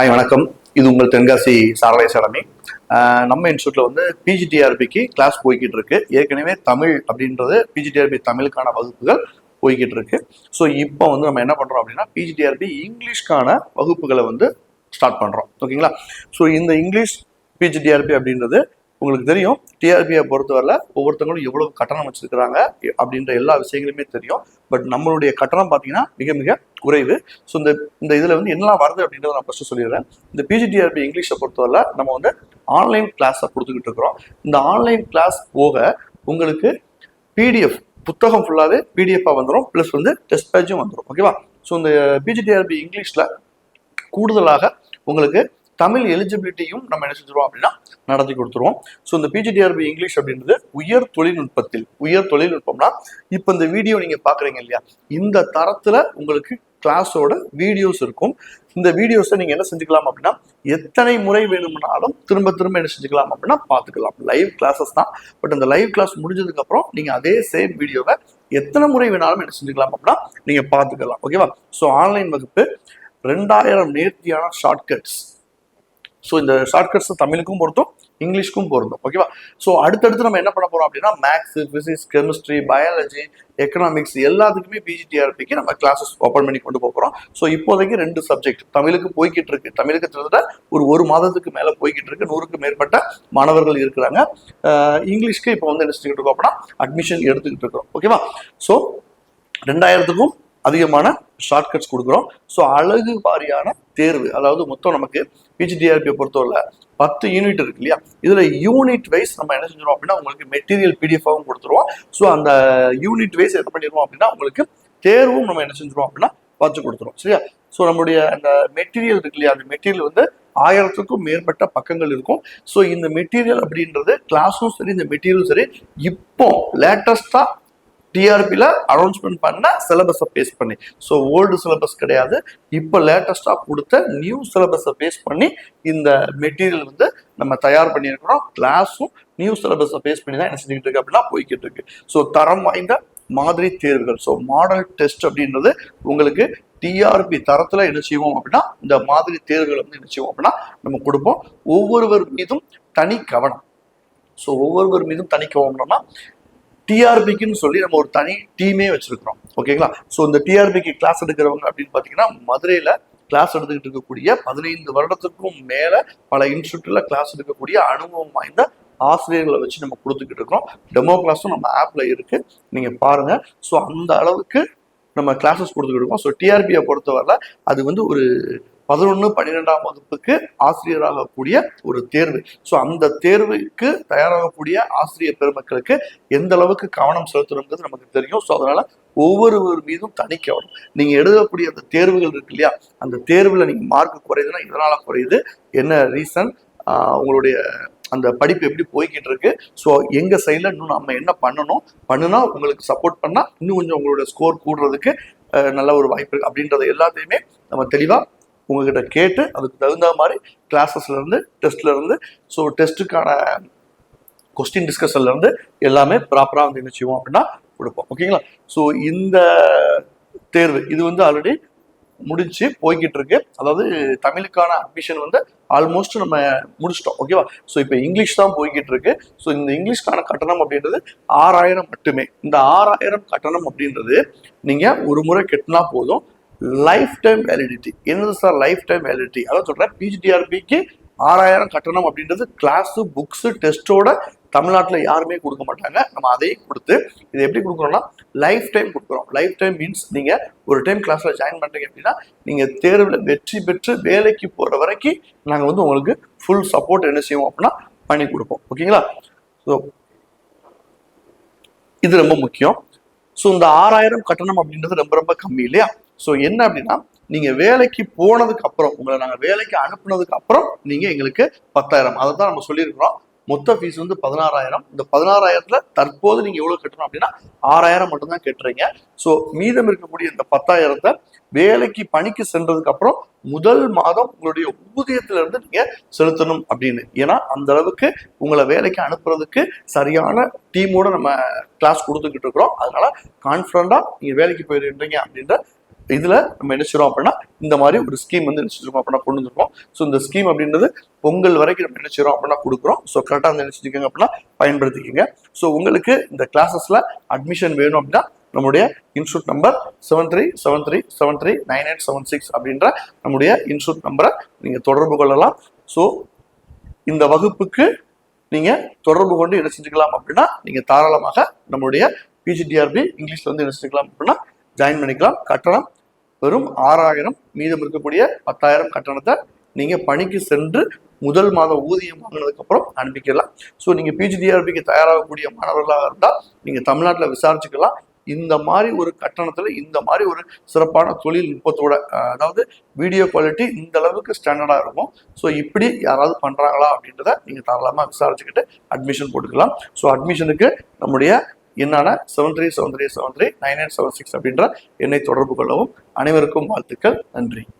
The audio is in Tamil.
ஹாய் வணக்கம். இது உங்கள் தென்காசி சாரலை அகாடமி நம்ம இன்ஸ்டியூட்ல வந்து பிஜிடிஆர்பிக்கு கிளாஸ் போய்கிட்டு இருக்கு ஏற்கனவே தமிழ் அப்படின்றது பிஜிடிஆர்பி தமிழுக்கான வகுப்புகள் போய்கிட்டு இருக்கு ஸோ இப்போ வந்து நம்ம என்ன பண்றோம் அப்படின்னா பிஜிடிஆர்பி இங்கிலீஷ்க்கான வகுப்புகளை வந்து ஸ்டார்ட் பண்றோம். ஓகேங்களா ஸோ இந்த இங்கிலீஷ் பிஜிடிஆர்பி அப்படின்றது உங்களுக்கு தெரியும் டிஆர்பியை பொறுத்தவரையில் ஒவ்வொருத்தவங்களும் எவ்வளவு கட்டணம் வச்சிருக்கிறாங்க அப்படின்ற எல்லா விஷயங்களுமே தெரியும். பட் நம்மளுடைய கட்டணம் பார்த்தீங்கன்னா மிக மிக குறைவு. ஸோ இந்த இந்த இதில் வந்து என்னலாம் வருது அப்படின்றத நான் ஃபஸ்ட்டு சொல்லிடுறேன். இந்த பிஜிடிஆர்பி இங்கிலீஷை பொறுத்தவரை நம்ம வந்து ஆன்லைன் கிளாஸை கொடுத்துக்கிட்டு இருக்கிறோம். இந்த ஆன்லைன் கிளாஸ் போக உங்களுக்கு பிடிஎஃப் புத்தகம் ஃபுல்லாகவே பிடிஎஃபாக வந்துடும் ப்ளஸ் வந்து டெஸ்ட் பேஜும் வந்துடும் ஓகேவா ஸோ இந்த பிஜிடிஆர்பி இங்கிலீஷில் கூடுதலாக உங்களுக்கு தமிழ் எலிஜிபிலிட்டியும் நம்ம என்ன செஞ்சிருவோம் அப்படின்னா நடத்தி கொடுத்துருவோம். ஸோ இந்த பிஜிடிஆர்பி இங்கிலீஷ் அப்படின்றது உயர் தொழில்நுட்பத்தில் உயர் தொழில்நுட்பம்னா இப்போ இந்த வீடியோ நீங்க பாக்குறீங்க இல்லையா? இந்த தரத்துல உங்களுக்கு கிளாஸோட வீடியோஸ் இருக்கும். இந்த வீடியோஸை நீங்க என்ன செஞ்சுக்கலாம் அப்படின்னா எத்தனை முறை வேணும்னாலும் திரும்ப திரும்ப என்ன செஞ்சுக்கலாம் அப்படின்னா பார்த்துக்கலாம் லைவ் கிளாஸஸ் தான். பட் அந்த லைவ் கிளாஸ் முடிஞ்சதுக்கு அப்புறம் நீங்க அதே சேம் வீடியோவை எத்தனை முறை வேணாலும் என்ன செஞ்சுக்கலாம் அப்படின்னா நீங்க பார்த்துக்கலாம் ஓகேவா ஸோ ஆன்லைன் வகுப்பு ரெண்டாயிரம் நேர்த்தியான ஷார்ட்கட்ஸ் ஸோ இந்த ஷார்ட்கட்ஸ் தமிழுக்கும் பொருத்தும் இங்கிலீஷ்க்கும் பொருந்தும். ஓகேவா ஸோ அடுத்தடுத்து நம்ம என்ன பண்ண போகிறோம் அப்படின்னா maths physics chemistry biology economics எல்லாத்துக்குமே பிஜிடிஆர்பிக்கு நம்ம கிளாஸஸ் ஓப்பன் பண்ணி கொண்டு போகிறோம் ஸோ இப்போதைக்கு ரெண்டு சப்ஜெக்ட் தமிழுக்கு போய்கிட்டு இருக்கு. தமிழுக்கு கிட்டத்தட்ட ஒரு ஒரு மாதத்துக்கு மேலே போய்கிட்டு இருக்கு. நூறுக்கு மேற்பட்ட மாணவர்கள் இருக்கிறாங்க. இங்கிலீஷ்க்கு இப்போ வந்து என்ன செஞ்சுக்கிட்டு இருக்கோம் அப்படின்னா அட்மிஷன் எடுத்துக்கிட்டு இருக்கிறோம். ஓகேவா ஸோ ரெண்டாயிரத்துக்கும் அதிகமான ஷார்ட்கட்ஸ் கொடுக்குறோம். ஸோ அழகு வாரியான தேர்வு அதாவது மொத்தம் நமக்கு பிஜிடிஆர்பியை பொறுத்தவரை பத்து யூனிட் இருக்கு இல்லையா? இதுல யூனிட் வைஸ் நம்ம என்ன செஞ்சிருவோம் அப்படின்னா உங்களுக்கு மெட்டீரியல் பிடிஎஃபாகவும் கொடுத்துருவோம். ஸோ அந்த யூனிட் வைஸ் என்ன பண்ணிடுவோம் அப்படின்னா உங்களுக்கு தேர்வும் நம்ம என்ன செஞ்சிடும் அப்படின்னா பார்த்து கொடுத்துருவோம் சரியா? ஸோ நம்மளுடைய அந்த மெட்டீரியல் இருக்கு இல்லையா? அந்த மெட்டீரியல் வந்து ஆயிரத்துக்கும் மேற்பட்ட பக்கங்கள் இருக்கும். ஸோ இந்த மெட்டீரியல் அப்படின்றது கிளாஸும் சரி இந்த மெட்டீரியலும் சரி இப்போ லேட்டஸ்டா டிஆர்பியில் அனௌன்ஸ்மெண்ட் பண்ண சிலபஸை பேஸ் பண்ணி. ஸோ ஓல்டு சிலபஸ் கிடையாது. இப்போ லேட்டஸ்டாக கொடுத்த நியூ சிலபஸை பேஸ் பண்ணி இந்த மெட்டீரியல் வந்து நம்ம தயார் பண்ணியிருக்கிறோம். கிளாஸும் நியூ சிலபஸை பேஸ் பண்ணி தான் என்ன செஞ்சுக்கிட்டு இருக்கு அப்படின்னா போய்கிட்டு இருக்கு. ஸோ தரம் வாய்ந்த மாதிரி தேர்வுகள். ஸோ மாடல் டெஸ்ட் அப்படின்றது உங்களுக்கு டிஆர்பி தரத்தில் என்ன செய்வோம் அப்படின்னா இந்த மாதிரி தேர்வுகளை வந்து என்ன செய்வோம் அப்படின்னா நம்ம கொடுப்போம். ஒவ்வொருவர் மீதும் தனி கவனம். ஸோ ஒவ்வொருவர் மீதும் தனி கவனம்னா டிஆர்பிக்குன்னு சொல்லி நம்ம ஒரு தனி டீமே வச்சிருக்கிறோம். ஓகேங்களா? ஸோ இந்த டிஆர்பிக்கு கிளாஸ் எடுக்கிறவங்க அப்படின்னு பார்த்தீங்கன்னா மதுரையில் கிளாஸ் எடுத்துக்கிட்டு இருக்கக்கூடிய பதினைந்து வருடத்துக்கும் மேலே பல இன்ஸ்டியூட்டில் கிளாஸ் எடுக்கக்கூடிய அனுபவம் வாய்ந்த ஆசிரியர்களை வச்சு நம்ம கொடுத்துக்கிட்டு இருக்கோம் டெமோ கிளாஸும் நம்ம ஆப்பில் இருக்குது நீங்கள் பாருங்கள் ஸோ அந்த அளவுக்கு நம்ம கிளாஸஸ் கொடுத்துக்கிட்டு இருக்கோம். ஸோ டிஆர்பியை பொறுத்தவரை அது வந்து ஒரு பதினொன்று பன்னிரெண்டாம் வகுப்புக்கு ஆசிரியராகக்கூடிய ஒரு தேர்வு. ஸோ அந்த தேர்வுக்கு தயாராகக்கூடிய ஆசிரியர் பெருமக்களுக்கு எந்த அளவுக்கு கவனம் செலுத்தணுங்கிறது நமக்கு தெரியும். ஸோ அதனால ஒவ்வொருவர் மீதும் தனி கவனம். நீங்க எழுதக்கூடிய அந்த தேர்வுகள் இருக்கு இல்லையா? அந்த தேர்வுல நீங்க மார்க் குறையுதுன்னா இதனால குறையுது? என்ன ரீசன் உங்களுடைய அந்த படிப்பு எப்படி போய்கிட்டு இருக்கு? ஸோ எங்க சைடில் இன்னும் நம்ம என்ன பண்ணணும்? பண்ணுனா உங்களுக்கு சப்போர்ட் பண்ணா இன்னும் கொஞ்சம் உங்களோட ஸ்கோர் கூடுறதுக்கு நல்ல ஒரு வாய்ப்பு இருக்கு. அப்படின்றத எல்லாத்தையுமே நம்ம தெளிவாக உங்ககிட்ட கேட்டு அதுக்கு தகுந்த மாதிரி கிளாஸஸ்லேருந்து டெஸ்ட்லேருந்து ஸோ டெஸ்ட்டுக்கான கொஸ்டின் டிஸ்கஷன்லேருந்து எல்லாமே ப்ராப்பராக வந்து என்ன செய்வோம் அப்படின்னா கொடுப்போம். ஓகேங்களா ஸோ இந்த தேர்வு இது வந்து ஆல்ரெடி முடிஞ்சு போய்கிட்டு இருக்கு. அதாவது தமிழுக்கான அட்மிஷன் வந்து ஆல்மோஸ்ட் நம்ம முடிச்சிட்டோம். ஓகேவா ஸோ இப்போ இங்கிலீஷ் தான் போய்கிட்டு இருக்கு. ஸோ இந்த இங்கிலீஷ்க்கான கட்டணம் அப்படின்றது ஆறாயிரம் மட்டுமே. இந்த ஆறாயிரம் கட்டணம் அப்படின்றது நீங்கள் ஒரு முறை கட்டினா போதும். லைஃப் டைம் வேலிடிட்டி என்னது சார் லைஃப் டைம் வேலிடிட்டி அதான் சொல்கிறேன் பிஜிடிஆர்பிக்கு ஆறாயிரம் கட்டணம் அப்படின்றது கிளாஸு புக்ஸு டெஸ்ட்டோட தமிழ்நாட்டில் யாருமே கொடுக்க மாட்டாங்க. நம்ம அதையும் கொடுத்து இது எப்படி கொடுக்குறோம்னா லைஃப் டைம் கொடுக்குறோம். லைஃப் டைம் மீன்ஸ் நீங்கள் ஒரு டைம் கிளாஸில் ஜாயின் பண்ணுறீங்க அப்படின்னா நீங்கள் தேர்வில் வெற்றி பெற்று வேலைக்கு போகிற வரைக்கும் நாங்கள் வந்து உங்களுக்கு ஃபுல் சப்போர்ட் என்ன செய்வோம் அப்படின்னா பண்ணி கொடுப்போம். ஓகேங்களா ஸோ இது ரொம்ப முக்கியம். ஸோ இந்த ஆறாயிரம் கட்டணம் அப்படின்றது ரொம்ப ரொம்ப கம்மி இல்லையா? ஸோ என்ன அப்படின்னா நீங்கள் வேலைக்கு போனதுக்கு அப்புறம் உங்களை நாங்கள் வேலைக்கு அனுப்புனதுக்கு அப்புறம் நீங்கள் எங்களுக்கு பத்தாயிரம். அதை தான் நம்ம சொல்லியிருக்கிறோம். மொத்த ஃபீஸ் வந்து பதினாறாயிரம். இந்த பதினாறாயிரத்துல தற்போது நீங்க எவ்வளவு கட்டணும் அப்படின்னா ஆறாயிரம் மட்டும்தான் கட்டுறீங்க. ஸோ மீதம் இருக்கக்கூடிய இந்த பத்தாயிரத்தை வேலைக்கு பணிக்கு சென்றதுக்கு அப்புறம் முதல் மாதம் உங்களுடைய ஊதியத்துல இருந்து நீங்க செலுத்தணும் அப்படின்னு. ஏன்னா அந்த அளவுக்கு உங்களை வேலைக்கு அனுப்புறதுக்கு சரியான டீமோட நம்ம கிளாஸ் கொடுத்துக்கிட்டு இருக்கிறோம். அதனால கான்ஃபிடண்டா நீங்க வேலைக்கு போயிருந்தீங்க அப்படின்ற இதுல நம்ம என்ன செய்கிறோம் அப்படின்னா இந்த மாதிரி ஒரு ஸ்கீம் வந்து என்ன செஞ்சிருக்கோம் அப்படின்னா கொண்டு வந்திருக்கோம். ஸோ இந்த ஸ்கீம் அப்படின்றது பொங்கல் வரைக்கும் நம்ம என்ன செய்றோம் அப்படின்னா கொடுக்குறோம். ஸோ கரெக்டாக வந்து என்ன செஞ்சுக்கோங்க அப்படின்னா பயன்படுத்திக்கோங்க. ஸோ உங்களுக்கு இந்த கிளாஸஸ்ல அட்மிஷன் வேணும் அப்படின்னா நம்முடைய institute number seven three seven three seven three nine eight seven six அப்படின்ற நம்முடைய இன்ஸ்டியூட் நம்பரை நீங்கள் தொடர்பு கொள்ளலாம். ஸோ இந்த வகுப்புக்கு நீங்க தொடர்பு கொண்டு என்ன செஞ்சுக்கலாம் அப்படின்னா நீங்க தாராளமாக நம்மளுடைய பிஜிடிஆர்பி இங்கிலீஷ்ல வந்து என்ன செஞ்சுக்கலாம் அப்படின்னா ஜாயின் பண்ணிக்கலாம். கட்டணம் வெறும் ஆறாயிரம் மீதம் இருக்கக்கூடிய பத்தாயிரம் கட்டணத்தை நீங்க பணிக்கு சென்று முதல் மாத ஊதியம் வாங்கினதுக்கு அப்புறம் அனுப்பிக்கலாம். ஸோ நீங்க பிஜிடிஆர்பிக்கு தயாராகக்கூடிய மாணவர்களாக இருந்தால் நீங்க தமிழ்நாட்டில் விசாரிச்சுக்கலாம். இந்த மாதிரி ஒரு கட்டணத்துல இந்த மாதிரி ஒரு சிறப்பான தொழில்நுட்பத்தோட அதாவது வீடியோ குவாலிட்டி இந்த அளவுக்கு ஸ்டாண்டர்டா இருக்கும். ஸோ இப்படி யாராவது பண்றாங்களா அப்படின்றத நீங்க தாராளமாக விசாரிச்சுக்கிட்டு அட்மிஷன் போட்டுக்கலாம். ஸோ அட்மிஷனுக்கு நம்முடைய என்னான seven three seven three seven three nine eight seven six அப்படின்ற எண்ணை தொடர்பு கொள்ளவும். அனைவருக்கும் வாழ்த்துக்கள். நன்றி.